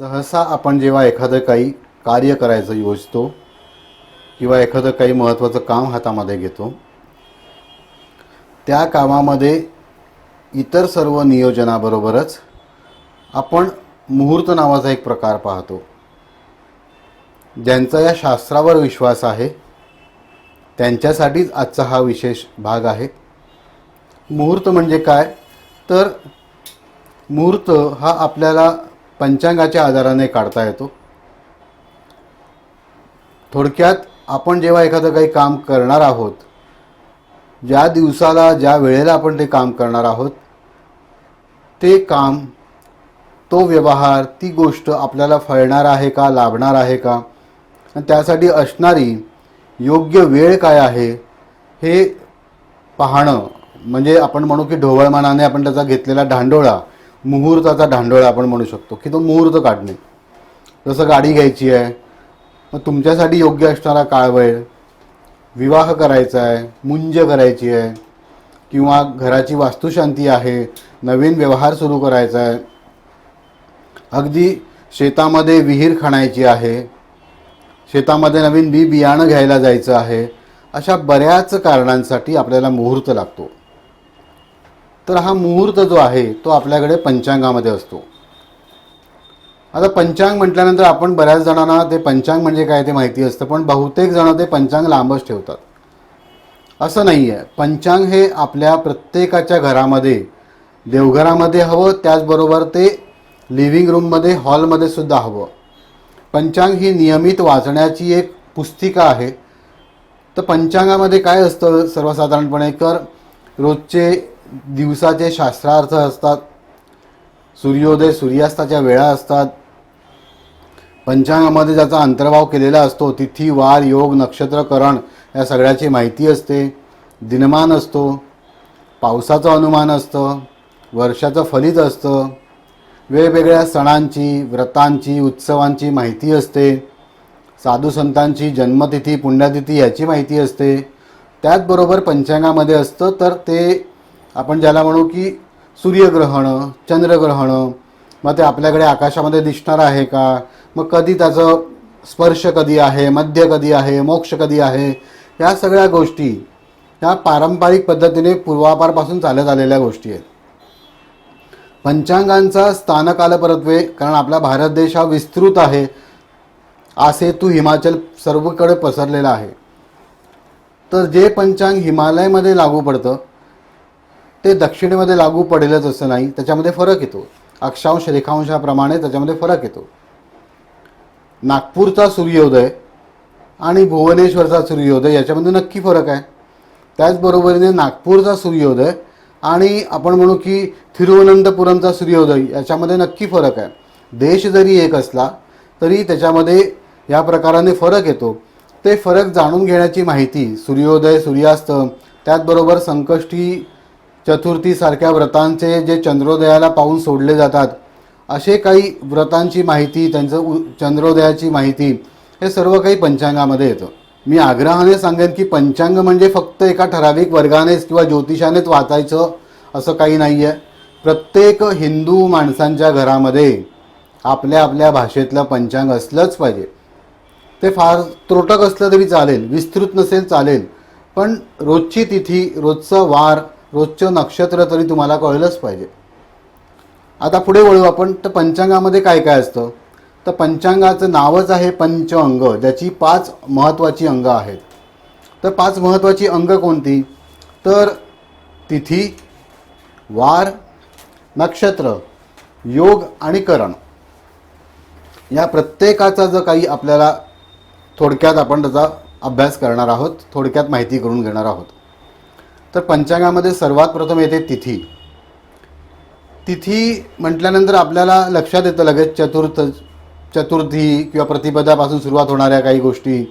सहसा आपण जेव्हा एखादं काही कार्य करायचं योजतो किंवा एखादं काही महत्त्वाचं काम हातामध्ये घेतो त्या कामामध्ये इतर सर्व नियोजनाबरोबरच आपण मुहूर्त नावाचा एक प्रकार पाहतो ज्यांचा या शास्त्रावर विश्वास आहे. त्यांच्यासाठीच आजचा हा विशेष भाग आहे. मुहूर्त म्हणजे काय? तर मुहूर्त हा आपल्याला पंचांगाच्या आधाराने काढता येतो. थोडक्यात आपण जेव्हा एखादं काही काम करणार आहोत ज्या दिवसाला ज्या वेळेला आपण ते काम करणार आहोत ते काम तो व्यवहार ती गोष्ट आपल्याला फळणार आहे का लाभणार आहे का आणि त्यासाठी असणारी योग्य वेळ काय आहे हे पाहणं म्हणजे आपण म्हणू की ढोवळमानाने आपण त्याचा घेतलेला धांडोळा मुहूर्ताचा धांडोळा आपण म्हणू शकतो की तो मुहूर्त काढणे. जसं गाडी घ्यायची आहे मग तुमच्यासाठी योग्य असणारा काळ वेळ विवाह करायचा आहे मुंज करायची आहे किंवा घराची वास्तुशांती आहे नवीन व्यवहार सुरू करायचा आहे अगदी शेतामध्ये विहीर खणायची आहे शेतामध्ये नवीन बी बियाणं घ्यायला जायचं आहे अशा बऱ्याच कारणांसाठी आपल्याला मुहूर्त लागतो. तर हा मुहूर्त जो आहे तो आपल्याकडे पंचांगामध्ये असतो. आता पंचांग म्हटल्यानंतर आपण बऱ्याच जणांना ते पंचांग म्हणजे काय ते माहिती असतं पण बहुतेक जण ते पंचांग लांबच ठेवतात. असं नाही आहे पंचांग हे आपल्या प्रत्येकाच्या घरामध्ये देवघरामध्ये हवं त्याचबरोबर ते लिव्हिंग रूममध्ये हॉलमध्ये सुद्धा हवं. पंचांग ही नियमित वाचण्याची एक पुस्तिका आहे. तर पंचांगामध्ये काय असतं सर्वसाधारणपणे तर रोजचे दिवसाचे शास्त्रार्थ असतात सूर्योदय सूर्यास्ताच्या वेळा असतात. पंचांगामध्ये ज्याचा अंतर्भाव केलेला असतो तिथी वार योग नक्षत्रकरण या सगळ्याची माहिती असते. दिनमान असतो पावसाचं अनुमान असतं वर्षाचं फलित असतं. वेगवेगळ्या सणांची व्रतांची उत्सवांची माहिती असते. साधू संतांची जन्मतिथी पुण्यतिथी याची माहिती असते. त्याचबरोबर पंचांगामध्ये असतं तर ते आपण ज्याला म्हणू की सूर्यग्रहण चंद्रग्रहण मग ते आपल्याकडे आकाशामध्ये दिसणार आहे का? मग कधी त्याचं स्पर्श कधी आहे मध्य कधी आहे मोक्ष कधी आहे? या सगळ्या गोष्टी ह्या पारंपरिक पद्धतीने पूर्वापारपासून चालत आलेल्या गोष्टी आहेत. पंचांगांचा स्थानकालपरत्वे कारण आपला भारत देश हा विस्तृत आहे आसेतू हिमाचल सर्वकडे पसरलेला आहे. तर जे पंचांग हिमालयमध्ये लागू पडतं ते दक्षिणेमध्ये लागू पडेलच असं नाही. त्याच्यामध्ये फरक येतो. अक्षांश रेखांशाप्रमाणे त्याच्यामध्ये फरक येतो. नागपूरचा सूर्योदय आणि भुवनेश्वरचा सूर्योदय याच्यामध्ये नक्की फरक आहे. त्याचबरोबरीने नागपूरचा सूर्योदय आणि आपण म्हणू की थिरुवनंतपुरमचा सूर्योदय याच्यामध्ये नक्की फरक आहे. देश जरी एक असला तरी त्याच्यामध्ये या प्रकाराने फरक येतो. ते फरक जाणून घेण्याची माहिती सूर्योदय सूर्यास्त त्याचबरोबर संकष्टी चतुर्थीसारख्या व्रतांचे जे चंद्रोदयाला पाहून सोडले जातात असे काही व्रतांची माहिती त्यांचं उ चंद्रोदयाची माहिती हे सर्व काही पंचांगामध्ये येतं. मी आग्रहाने सांगेन की पंचांग म्हणजे फक्त एका ठराविक वर्गानेच किंवा ज्योतिषानेच वाचायचं असं काही नाही आहे प्रत्येक हिंदू माणसांच्या घरामध्ये आपल्या आपल्या भाषेतलं पंचांग असलंच पाहिजे. ते फार त्रोटक असलं तरी चालेल विस्तृत नसेल चालेल पण रोजची तिथी रोजचं वार रोजचं नक्षत्र तरी तुम्हाला कळलंच पाहिजे. आता पुढे वळू आपण तर पंचांगामध्ये काय काय असतं? तर पंचांगाचं नावच आहे पंच अंग ज्याची पाच महत्त्वाची अंग आहेत. तर पाच महत्त्वाची अंग कोणती? तर तिथी वार नक्षत्र योग आणि करण. या प्रत्येकाचा जर काही आपल्याला थोडक्यात आपण त्याचा अभ्यास करणार आहोत थोडक्यात माहिती करून घेणार आहोत. तर पंचांगामध्ये सर्वात प्रथम येते तिथी. तिथी म्हटल्यानंतर आपल्याला लक्षात येतं लगेच चतुर्थ चतुर्थी किंवा प्रतिपदापासून सुरुवात होणाऱ्या काही गोष्टी.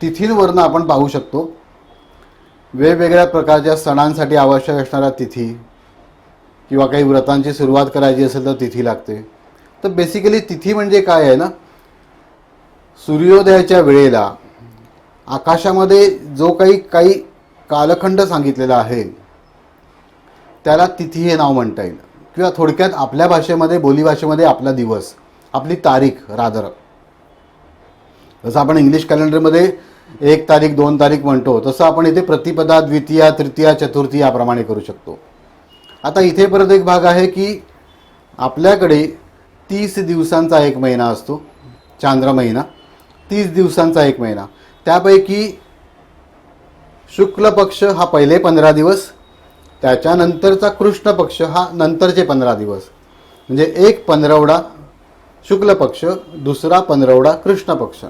तिथींवरनं आपण पाहू शकतो. वेगवेगळ्या प्रकारच्या सणांसाठी आवश्यक असणाऱ्या तिथी किंवा काही व्रतांची सुरुवात करायची असेल तर तिथी लागते. तर बेसिकली तिथी म्हणजे काय आहे ना? सूर्योदयाच्या वेळेला आकाशामध्ये जो काही काही कालखंड सांगितलेला आहे. त्याला तिथी हे नाव म्हणता येईल. किंवा थोडक्यात आपल्या भाषेमध्ये बोलीभाषेमध्ये आपला दिवस आपली तारीख रादर. जसं आपण इंग्लिश कॅलेंडरमध्ये एक तारीख दोन तारीख म्हणतो तसं आपण इथे प्रतिपदा द्वितीया तृतीया चतुर्थी याप्रमाणे करू शकतो. आता इथे परत एक भाग आहे की आपल्याकडे तीस दिवसांचा एक महिना असतो. चांद्र महिना. तीस दिवसांचा एक महिना. त्यापैकी शुक्ल पक्ष हा पहिले पंधरा दिवस त्याच्यानंतरचा कृष्ण पक्ष हा नंतरचे पंधरा दिवस. म्हणजे एक पंधरवडा शुक्ल पक्ष दुसरा पंधरवडा कृष्ण पक्ष.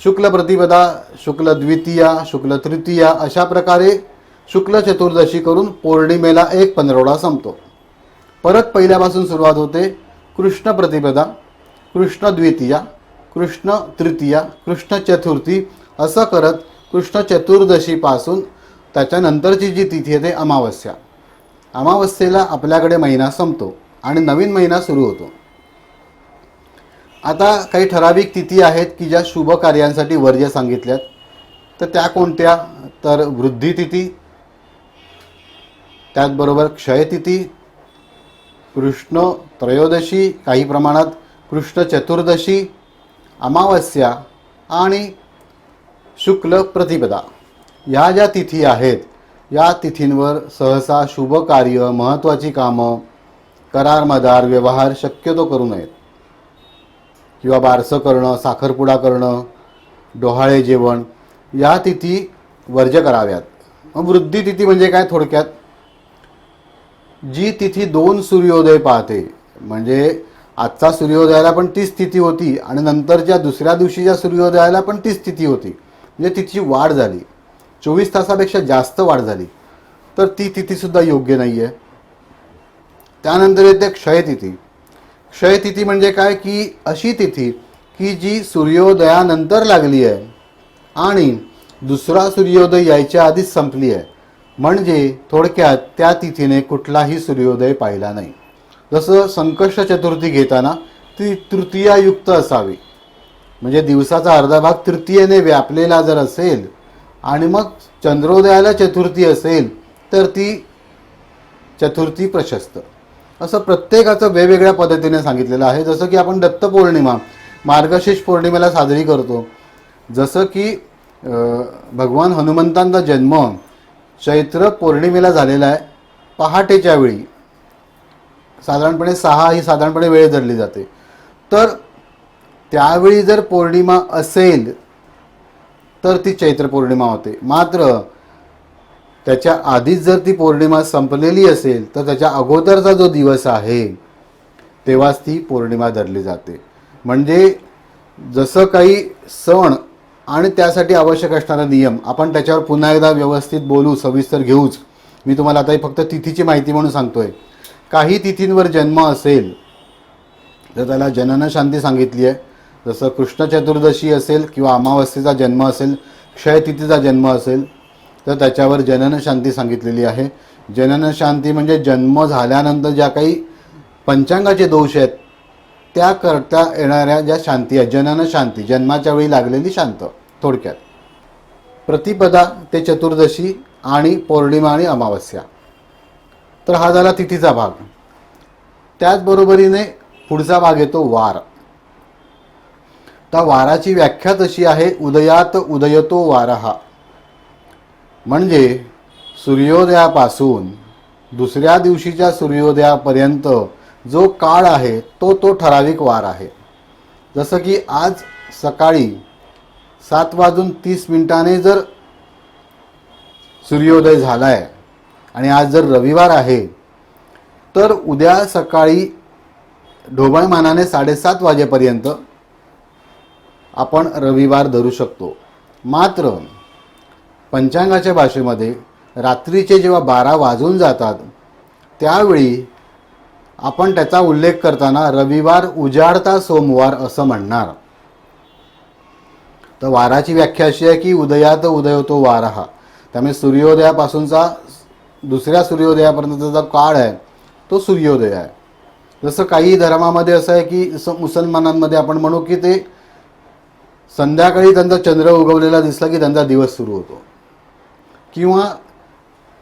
शुक्ल प्रतिपदा शुक्ल द्वितीया शुक्ल तृतीया अशा प्रकारे शुक्ल चतुर्दशी करून पौर्णिमेला एक पंधरवडा संपतो. परत पहिल्यापासून सुरुवात होते कृष्ण प्रतिपदा कृष्ण द्वितीया कृष्ण तृतीया कृष्ण चतुर्थी असं करत कृष्ण चतुर्दशीपासून त्याच्यानंतरची जी तिथी आहे ते अमावस्या. अमावस्येला आपल्याकडे महिना संपतो आणि नवीन महिना सुरू होतो. आता काही ठराविक तिथी आहेत की ज्या शुभ कार्यांसाठी वर्ज्य सांगितल्यात. तर त्या कोणत्या? तर वृद्धी तिथी त्याचबरोबर क्षयतिथी कृष्ण त्रयोदशी काही प्रमाणात कृष्ण चतुर्दशी अमावस्या आणि शुक्ल प्रतिपदा. ह्या ज्या तिथी आहेत या तिथींवर सहसा शुभ कार्य महत्त्वाची कामं करार मदार व्यवहार शक्यतो करू नयेत. किंवा बारसं करणं साखरपुडा करणं डोहाळे जेवण या तिथी वर्ज्य कराव्यात. मग वृद्धी तिथी म्हणजे काय थोडक्यात? जी तिथी दोन सूर्योदय पाहते म्हणजे आजचा सूर्योदयाला पण तीच स्थिती होती आणि नंतरच्या दुसऱ्या दिवशीच्या सूर्योदयाला पण तीच स्थिती होती म्हणजे तिची वाढ झाली. चोवीस तासापेक्षा जास्त वाढ झाली. तर ती तिथीसुद्धा योग्य नाही आहे त्यानंतर येते क्षयतिथी क्षयतिथी म्हणजे काय? की अशी तिथी की जी सूर्योदयानंतर लागली आहे आणि दुसरा सूर्योदय यायच्या आधीच संपली आहे. म्हणजे थोडक्यात त्या तिथीने कुठलाही सूर्योदय पाहिला नाही. जसं संकष्ट चतुर्थी घेताना ती तृतीयायुक्त असावी. म्हणजे दिवसाचा अर्धा भाग तृतीयेने व्यापलेला जर असेल आणि मग चंद्रोदयाला चतुर्थी असेल तर ती चतुर्थी प्रशस्त. असं प्रत्येकाचं वेगवेगळ्या पद्धतीने सांगितलेलं आहे. जसं की आपण दत्त पौर्णिमा मार्गशीर्ष पौर्णिमेला साजरी करतो. जसं की भगवान हनुमंतांचा जन्म चैत्र पौर्णिमेला झालेला आहे. पहाटेच्या वेळी. साधारणपणे सहा ही साधारणपणे वेळ धरली जाते. तर त्यावेळी जर पौर्णिमा असेल तर ती चैत्र पौर्णिमा होते. मात्र त्याच्या आधीच जर ती पौर्णिमा संपलेली असेल तर त्याच्या अगोदरचा जो दिवस आहे तेव्हाच ती पौर्णिमा धरली जाते. म्हणजे जसं काही सण आणि त्यासाठी आवश्यक असणारा नियम आपण त्याच्यावर पुन्हा एकदा व्यवस्थित बोलू सविस्तर घेऊच. मी तुम्हाला आता फक्त तिथीची माहिती म्हणून सांगतोय. काही तिथींवर जन्म असेल तर त्याला जननशांती सांगितली आहे. जसं कृष्ण चतुर्दशी असेल किंवा अमावस्येचा जन्म असेल क्षयतिथीचा जन्म असेल तर त्याच्यावर जननशांती सांगितलेली आहे. जननशांती म्हणजे जन्म झाल्यानंतर ज्या काही पंचांगाचे दोष आहेत त्या करता येणाऱ्या ज्या शांती आहेत जननशांती जन्माच्या वेळी लागलेली शांत थोडक्यात. प्रतिपदा ते चतुर्दशी आणि पौर्णिमा आणि अमावस्या. तर हा झाला तिथीचा भाग. त्याचबरोबरीने पुढचा भाग येतो वार. त्या वाराची व्याख्या तशी आहे उदयात उदयतो वारा हा म्हणजे सूर्योदयापासून दुसऱ्या दिवशीच्या सूर्योदयापर्यंत जो काळ आहे तो तो ठराविक वार आहे. जसं की आज सकाळी सात वाजून तीस मिनिटाने जर सूर्योदय झाला आहे आणि आज जर रविवार आहे तर उद्या सकाळी ढोबळमानाने साडेसात वाजेपर्यंत आपण रविवार धरू शकतो. मात्र पंचांगाच्या भाषेमध्ये रात्रीचे जेव्हा बारा वाजून जातात त्यावेळी आपण त्याचा उल्लेख करताना रविवार उजाडता सोमवार असं म्हणणार. तर वाराची व्याख्या अशी आहे की उदयात उदयतो वार. हा त्यामुळे सूर्योदयापासूनचा दुसऱ्या सूर्योदयापर्यंतचा जो काळ आहे तो सूर्योदय आहे. जसं काही धर्मामध्ये असं आहे की मुसलमानांमध्ये आपण म्हणू की ते संध्याकाळी त्यांचा चंद्र उगवलेला दिसला की त्यांचा दिवस सुरू होतो. किंवा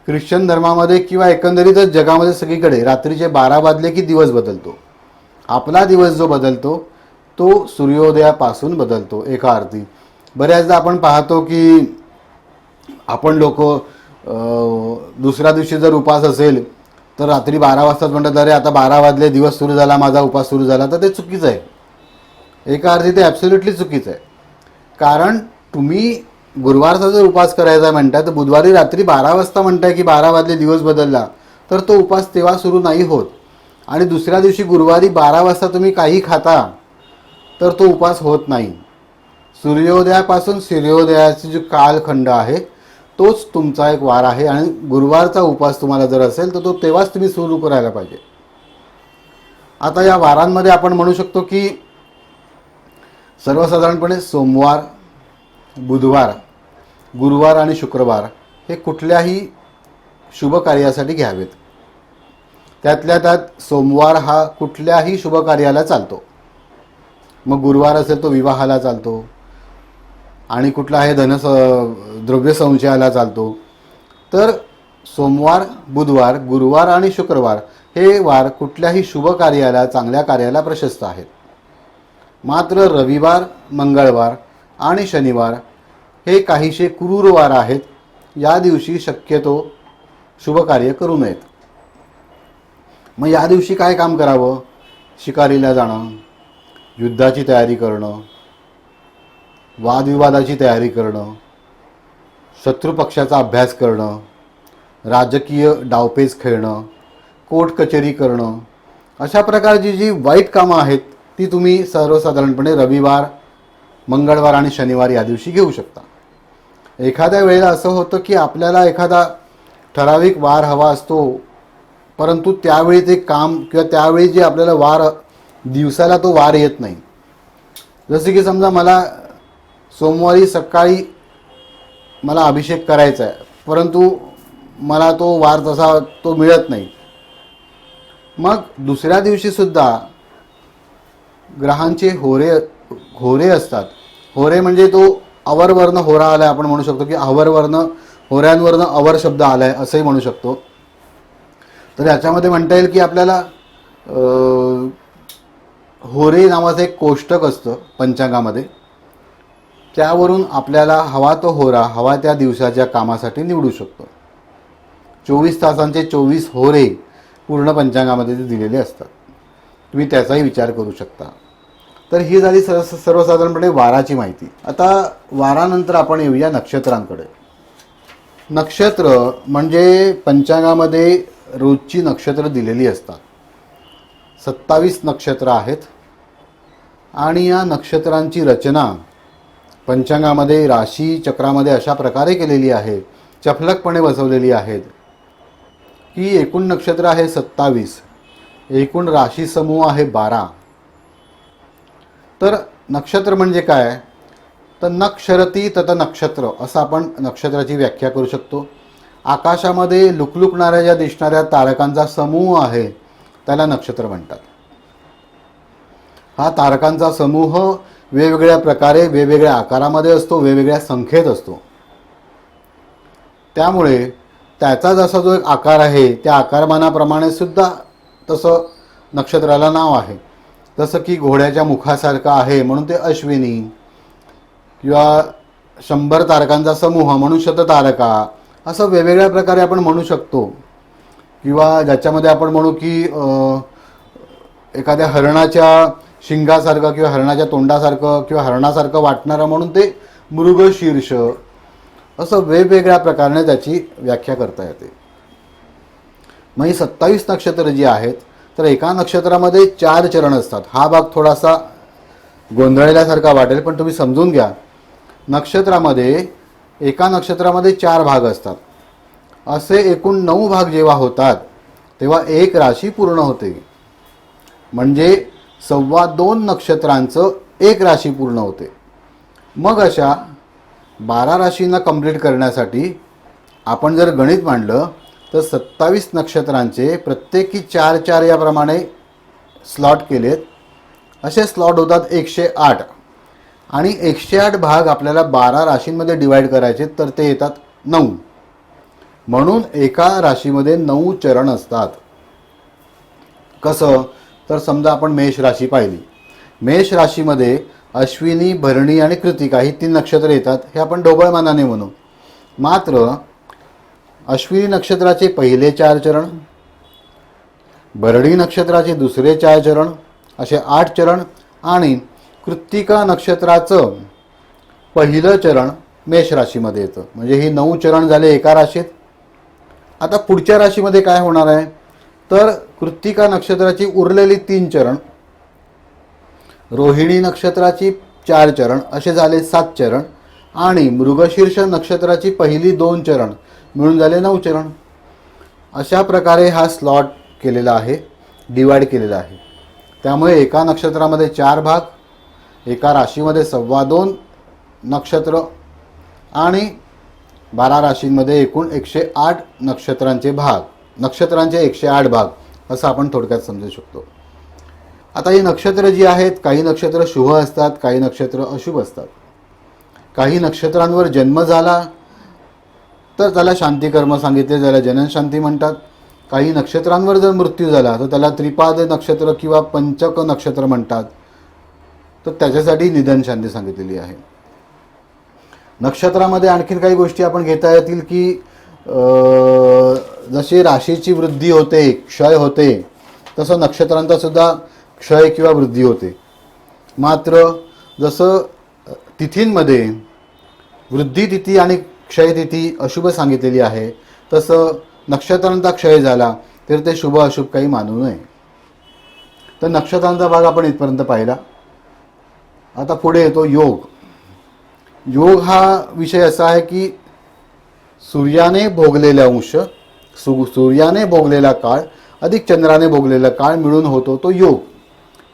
ख्रिश्चन धर्मामध्ये किंवा एकंदरीतच जगामध्ये सगळीकडे रात्रीचे बारा वाजले की दिवस बदलतो. आपला दिवस जो बदलतो तो सूर्योदयापासून बदलतो. एका अर्थी बऱ्याचदा आपण पाहतो की आपण लोक दुसऱ्या दिवशी जर उपास असेल तर रात्री बारा वाजताच म्हणतात अरे आता बारा वाजले दिवस सुरू झाला माझा उपास सुरू झाला तर ते चुकीचं आहे. एका अर्थी ते ॲब्सोल्युटली चुकीचं आहे. कारण तुम्ही गुरुवारचा जर उपास करायचा म्हणताय तर बुधवारी रात्री बारा वाजता म्हणताय की बारा वाजले दिवस बदलला तर तो उपास तेव्हा सुरू नाही होत. आणि दुसऱ्या दिवशी गुरुवारी बारा वाजता तुम्ही काही खाता तर तो उपास होत नाही. सूर्योदयापासून सूर्योदयाचे जो कालखंड आहे तोच तुमचा एक वार आहे. आणि गुरुवारचा उपास तुम्हाला जर असेल तर तो तेव्हाच तुम्ही सुरू करायला पाहिजे. आता या वारांमध्ये आपण म्हणू शकतो की सर्वसाधारणपणे सोमवार बुधवार गुरुवार आणि शुक्रवार हे कुठल्याही शुभ कार्यासाठी घ्यावेत. त्यातल्या त्यात सोमवार हा कुठल्याही शुभ कार्याला चालतो. मग गुरुवार असेल तो विवाहाला चालतो आणि कुठला आहे धनस द्रव्य संचयाला चालतो. तर सोमवार बुधवार गुरुवार आणि शुक्रवार हे वार कुठल्याही शुभ कार्याला चांगल्या कार्याला प्रशस्त आहेत. मात्र रविवार मंगळवार आणि शनिवार हे काहीसे क्रूरवार आहेत. या दिवशी शक्यतो शुभकार्य करू नयेत. मग या दिवशी काय काम करावं? शिकारीला जाणं युद्धाची तयारी करणं वादविवादाची तयारी करणं शत्रुपक्षाचा अभ्यास करणं राजकीय डावपेच खेळणं कोर्ट कचेरी करणं अशा प्रकारची जी वाईट कामं आहेत ती तुम्ही सर्वसाधारणपणे रविवार मंगळवार आणि शनिवार या दिवशी घेऊ शकता. एखाद्या वेळेला असं होतं की आपल्याला एखादा ठराविक वार हवा असतो परंतु त्यावेळी ते काम किंवा त्यावेळी जे आपल्याला वार दिवसाला तो वार येत नाही. जसे की समजा मला सोमवारी सकाळी मला अभिषेक करायचा आहे परंतु मला तो वार तसा तो मिळत नाही. मग दुसऱ्या दिवशीसुद्धा ग्रहांचे होरे होरे असतात. होरे म्हणजे तो अवरवर्ण होरा आलाय आपण म्हणू शकतो की अवरवर्ण होऱ्यांवरनं अवर शब्द आला आहे असंही म्हणू शकतो. तर याच्यामध्ये म्हणता येईल की आपल्याला होरे नावाचं एक कोष्टक असतं पंचांगामध्ये. त्यावरून आपल्याला हवा तो होरा हवा त्या दिवसाच्या कामासाठी निवडू शकतो. चोवीस तासांचे चोवीस होरे पूर्ण पंचांगामध्ये ते दिलेले असतात. तुम्ही त्याचाही विचार करू शकता. तर ही झाली सर्व सर्वसाधारणपणे वाराची माहिती. आता वारानंतर आपण येऊया नक्षत्रांकडे. नक्षत्र म्हणजे पंचांगामध्ये रोजची नक्षत्र दिलेली असतात. सत्तावीस नक्षत्र आहेत. आणि या नक्षत्रांची रचना पंचांगामध्ये राशी चक्रामध्ये अशा प्रकारे केलेली आहे. चपलकपणे बसवलेली आहेत की एकूण नक्षत्र आहे सत्तावीस. एकूण राशी समूह आहे बारा. तर नक्षत्र म्हणजे काय? तर नक्षरती तत नक्षत्र असं आपण नक्षत्राची व्याख्या करू शकतो. आकाशामध्ये लुकलुकणाऱ्या ज्या दिसणाऱ्या तारकांचा समूह आहे त्याला नक्षत्र म्हणतात. हा तारकांचा समूह वेगवेगळ्या प्रकारे वेगवेगळ्या आकारामध्ये असतो वेगवेगळ्या संख्येत असतो. त्यामुळे त्याचा जसा जो एक आकार आहे त्या आकारमानाप्रमाणे सुद्धा तसं नक्षत्राला नाव आहे. जसं की घोड्याच्या मुखासारखं आहे म्हणून ते अश्विनी किंवा शंभर तारकांचा समूह म्हणून शततारका असं वेगवेगळ्या प्रकारे आपण म्हणू शकतो. किंवा ज्याच्यामध्ये आपण म्हणू की एखाद्या हरणाच्या शिंगासारखं किंवा हरणाच्या तोंडासारखं किंवा हरणासारखं वाटणारं म्हणून ते मृगशीर्ष असं वेगवेगळ्या प्रकाराने त्याची व्याख्या करता येते. मग ही सत्तावीस नक्षत्र जी आहेत तर एका नक्षत्रामध्ये चार चरण असतात. हा भाग थोडासा गोंधळल्यासारखा वाटेल पण तुम्ही समजून घ्या. नक्षत्रामध्ये एका नक्षत्रामध्ये चार भाग असतात. असे एकूण नऊ भाग जेव्हा होतात तेव्हा एक राशी पूर्ण होते. म्हणजे सव्वा दोन नक्षत्रांचं एक राशी पूर्ण होते. मग अशा बारा राशींना कंप्लीट करण्यासाठी आपण जर गणित मांडलं तर सत्तावीस नक्षत्रांचे प्रत्येकी चार चार याप्रमाणे स्लॉट केलेत. असे स्लॉट होतात एकशे आठ. आणि एकशे आठ भाग आपल्याला बारा राशींमध्ये डिवाईड करायचे तर ते येतात नऊ. म्हणून एका राशीमध्ये नऊ चरण असतात. कसं? तर समजा आपण मेष राशी पाहिली. मेष राशीमध्ये अश्विनी भरणी आणि कृतिका ही तीन नक्षत्र येतात. हे आपण ढोबळमानाने म्हणू. मात्र अश्विनी नक्षत्राचे पहिले चार चरण भरणी नक्षत्राचे दुसरे चार चरण असे आठ चरण आणि कृत्तिका नक्षत्राचं पहिलं चरण मेष राशीमध्ये येतं. म्हणजे ही नऊ चरण झाले एका राशीत. आता पुढच्या राशीमध्ये काय होणार आहे? तर कृत्तिका नक्षत्राची उरलेली तीन चरण रोहिणी नक्षत्राची चार चरण असे झाले सात चरण. आणि मृगशीर्ष नक्षत्राची पहिली दोन चरण मिळून झाले नऊ चरण. अशा प्रकारे हा स्लॉट केलेला आहे डिवाईड केलेला आहे. त्यामुळे एका नक्षत्रामध्ये चार भाग एका राशीमध्ये सव्वा दोन नक्षत्र आणि बारा राशींमध्ये एकूण एकशे आठ नक्षत्रांचे भाग नक्षत्रांचे एकशे आठ भाग असं आपण थोडक्यात समजू शकतो. आता ही नक्षत्र जी आहेत काही नक्षत्र शुभ असतात काही नक्षत्र अशुभ असतात. काही नक्षत्रांवर जन्म झाला तर त्याला शांतिकर्म सांगितले ज्याला जननशांती म्हणतात. काही नक्षत्रांवर जर मृत्यू झाला तर त्याला त्रिपाद नक्षत्र किंवा पंचक नक्षत्र म्हणतात. तर त्याच्यासाठी निधन शांती सांगितलेली आहे. नक्षत्रामध्ये आणखीन काही गोष्टी आपण घेता येतील की जशी राशीची वृद्धी होते क्षय होते तसं नक्षत्रांचासुद्धा क्षय किंवा वृद्धी होते. मात्र जसं तिथींमध्ये वृद्धी तिथी आणि क्षयतिथी अशुभ सांगितलेली आहे. तसं नक्षत्रांचा क्षय झाला तर ते शुभ अशुभ काही मानू नये. तर नक्षत्रांचा भाग आपण इथपर्यंत पाहिला. आता पुढे येतो योग. योग हा विषय असा आहे की सूर्याने भोगलेला अंश सु सूर्याने भोगलेला काळ अधिक चंद्राने भोगलेला काळ मिळून होतो तो योग.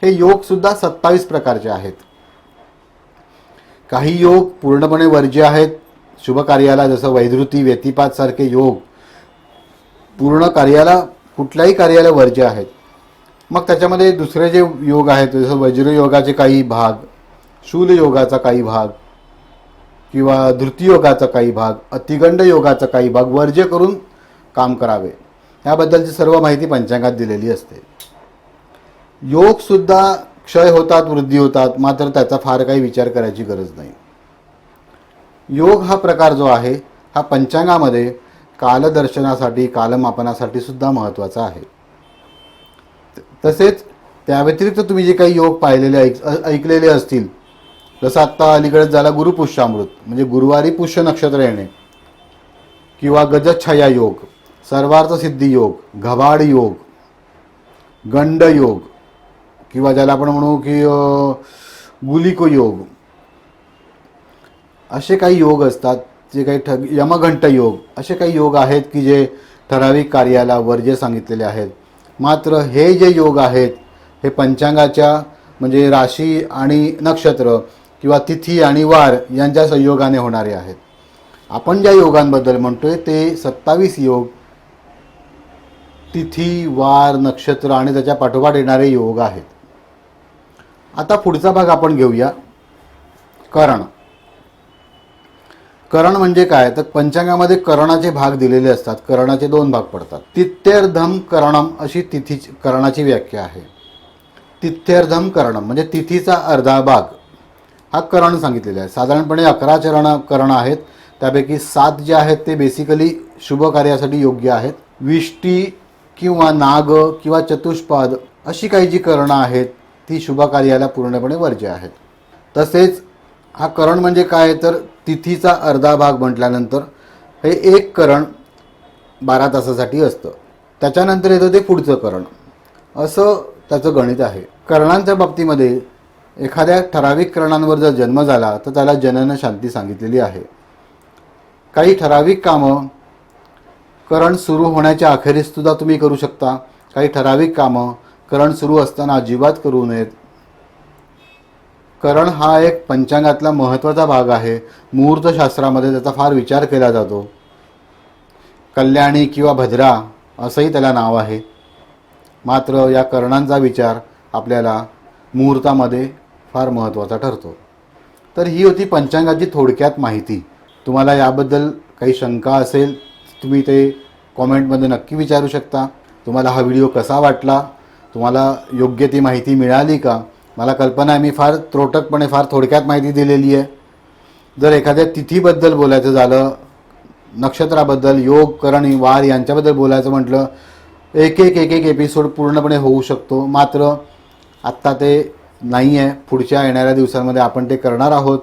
हे योगसुद्धा सत्तावीस प्रकारचे आहेत. काही योग पूर्णपणे वर्ज्य आहेत. शुभ कार्याला जसं वैधृती व्यतिपातसारखे योग पूर्ण कार्याला कुठल्याही कार्याला वर्ज्य आहेत. मग त्याच्यामध्ये दुसरे जे योग आहेत जसं वज्रयोगाचे काही भाग शूल योगाचा काही भाग किंवा धृतियोगाचा काही भाग अतिगंड योगाचा काही भाग वर्ज्य करून काम करावे. याबद्दलची सर्व माहिती पंचांगात दिलेली असते. योगसुद्धा क्षय होतात वृद्धी होतात मात्र त्याचा फार काही विचार करायची गरज नाही. योग हा प्रकार जो आहे हा पंचांगामध्ये कालदर्शनासाठी कालमापनासाठी सुद्धा महत्त्वाचा आहे. तसेच त्या व्यतिरिक्त तुम्ही जे काही योग पाहिलेले ऐक ऐकलेले असतील जसं आत्ता अलीकडेच झाला गुरुपुष्यामृत म्हणजे गुरुवारी पुष्य नक्षत्र येणे किंवा गजच्छाया योग सर्वार्थ सिद्धी योग घबाड योग गंड योग किंवा ज्याला आपण म्हणू की गुलिको योग. असे काही योग असतात जे काही ठग यमघंट योग असे काही योग आहेत की जे ठराविक कार्याला वर्ज्य सांगितलेले आहेत. मात्र हे जे योग आहेत हे पंचांगाच्या म्हणजे राशी आणि नक्षत्र किंवा तिथी आणि वार यांच्या संयोगाने होणारे आहेत. आपण ज्या योगांबद्दल म्हणतोय ते सत्तावीस योग तिथी वार नक्षत्र आणि त्याच्या पाठोपाठ येणारे योग आहेत. आता पुढचा भाग आपण घेऊया. करण. करण म्हणजे काय? तर पंचांगामध्ये करणाचे भाग दिलेले असतात. करणाचे दोन भाग पडतात. तिथ्यर्धम करणम अशी तिथी करणाची व्याख्या आहे. तिथ्यर्धम करणम म्हणजे तिथीचा अर्धा भाग. हा करण सांगितलेला आहे. साधारणपणे अकरा चरण करण आहेत. त्यापैकी सात जे आहेत ते बेसिकली शुभ कार्यासाठी योग्य आहेत. विष्टी किंवा नाग किंवा चतुष्पाद अशी काही जी करणं आहेत ती शुभकार्याला पूर्णपणे वर्ज्य आहेत. तसेच हा करण म्हणजे काय तर तिथीचा अर्धा भाग म्हटल्यानंतर हे एक करण बारा तासासाठी असतं. त्याच्यानंतर येतं ते पुढचं करण. असं त्याचं गणित आहे. करणांच्या बाबतीमध्ये एखाद्या ठराविक करणांवर जर जन्म झाला तर त्याला जनन शांती सांगितलेली आहे. काही ठराविक कामं करण सुरू होण्याच्या अखेरीस सुद्धा तुम्ही करू शकता. काही ठराविक कामं करण सुरू असताना अजिबात करू नयेत. करण हा एक पंचांगातला महत्त्वाचा भाग आहे. मुहूर्तशास्त्रामध्ये त्याचा फार विचार केला जातो. कल्याणी किंवा भद्रा असंही त्याला नाव आहे. मात्र या करणांचा विचार आपल्याला मुहूर्तामध्ये फार महत्त्वाचा ठरतो. तर ही होती पंचांगाची थोडक्यात माहिती. तुम्हाला याबद्दल काही शंका असेल तुम्ही ते कॉमेंटमध्ये नक्की विचारू शकता. तुम्हाला हा व्हिडिओ कसा वाटला तुम्हाला योग्य ती माहिती मिळाली का? मला कल्पना आहे मी फार त्रोटकपणे फार थोडक्यात माहिती दिलेली आहे. जर एखाद्या तिथीबद्दल बोलायचं झालं नक्षत्राबद्दल योग करण वार यांच्याबद्दल बोलायचं म्हटलं एक एक एक एक एपिसोड पूर्णपणे होऊ शकतो. मात्र आत्ता ते नाही आहे. पुढच्या येणाऱ्या दिवसांमध्ये आपण ते करणार आहोत.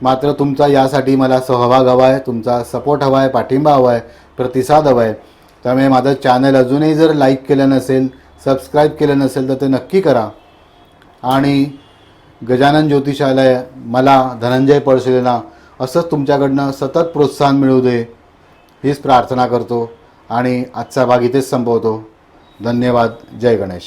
मात्र तुमचा यासाठी मला सहभाग हवा आहे तुमचा सपोर्ट हवा आहे पाठिंबा हवा आहे प्रतिसाद हवा आहे त्यामुळे माझं चॅनल अजूनही जर लाईक केलं नसेल सबस्क्राईब केलं नसेल तर ते नक्की करा. आणि गजानन ज्योतिषालय मला धनंजय पळशिलेना असंच तुमच्याकडनं सतत प्रोत्साहन मिळू दे हीच प्रार्थना करतो आणि आजचा भाग इथेच संपवतो. धन्यवाद. जय गणेश.